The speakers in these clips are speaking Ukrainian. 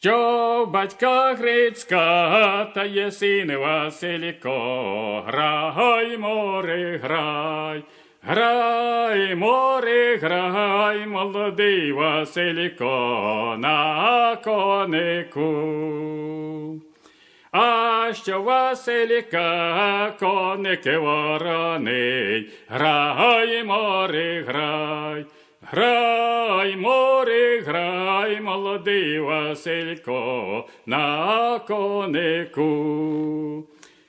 Що батька Грицька, та є син Василько, грай, море, грай, грай, море, грай, молодий Василько, на конику. А що Василька, коники вороний, грай, море, грай, грай, море, грай, молодий Василько, на конику.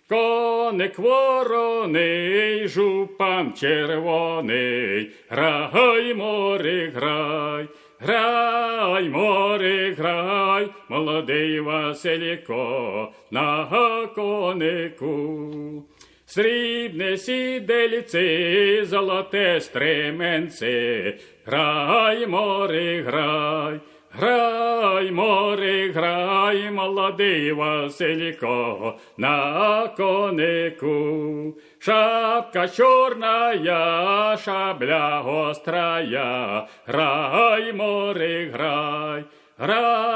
Коник вороний, жупан червоний, грай, море, грай, грай, море, грай, молодий Василько, на конику. Срібне сідельці, золоте стременце, грай, море, грай, грай, море, грай, молодий Василько, на конику. Шапка чорная, шабля гострая, грай, море, грай, Грай,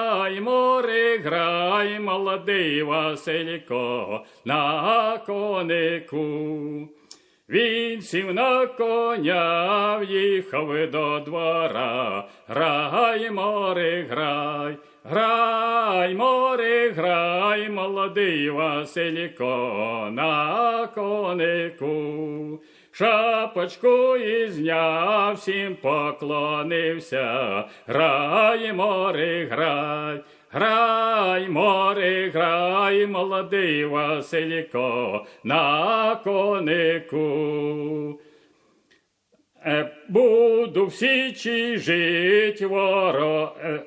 грай, молодий Василько, на конику. Він сів на коня, в'їхав до двора, грай, море, грай, грай, море, грай, молодий Василько, на конику. Шапочку ізняв, всім поклонився, грай, море, грай, грай, море, грай, молодий Василько, на конику. Е, Буду в січі жить воро... е,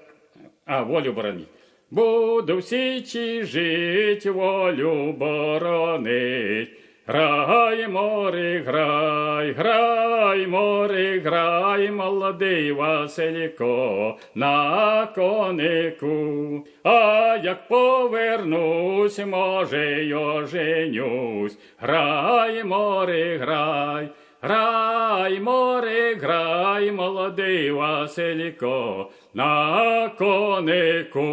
А, волю боронить. Буду в січі жить, волю боронить. Грай, море, грай, грай, море, грай, молодий Василько, на конику. А як повернусь, може, й оженюсь. Грай, море, грай, грай, море, грай, молодий Василько, на конику.